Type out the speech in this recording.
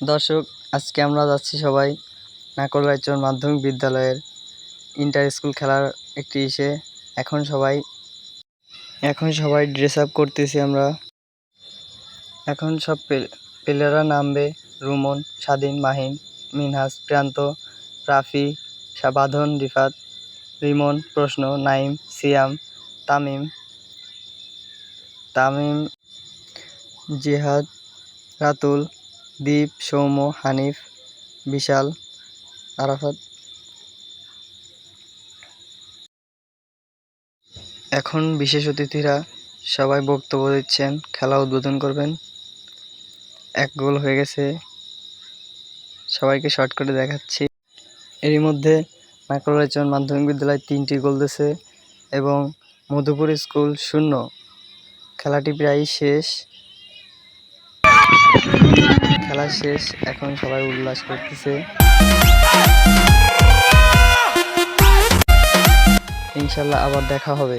দর্শক, আজকে আমরা যাচ্ছি সবাই নাকলাইচর মাধ্যমিক বিদ্যালয়ের ইন্টার স্কুল খেলার একটি ইসে। এখন সবাই এখন সবাই ড্রেস আপ করতেছি আমরা। এখন সব প্লেয়াররা নামবে, রুমন, স্বাধীন, মাহিন, মিনহাস, প্রান্ত, রাফি সাবাধন রিফাত, রিমন, প্রশ্ন, নাইম, সিয়াম, তামিম তামিম, জিহাদ, রাতুল দীপ সৌম্য, হানিফ, বিশাল, আরাফাত। এখন বিশেষ অতিথিরা সবাই বক্তব্য দিচ্ছেন, খেলা উদ্বোধন করবেন। এক গোল হয়ে গেছে। সবাইকে শর্ট করে দেখাচ্ছি। এরই মধ্যে মাইক্রোলাইচন মাধ্যমিক বিদ্যালয় তিনটি গোল দিয়েছে এবং মধুপুর স্কুল শূন্য। খেলাটি প্রায় শেষ। খেলা শেষ এখন সবাই উল্লাস করতেছে। ইনশাল্লাহ আবার দেখা হবে।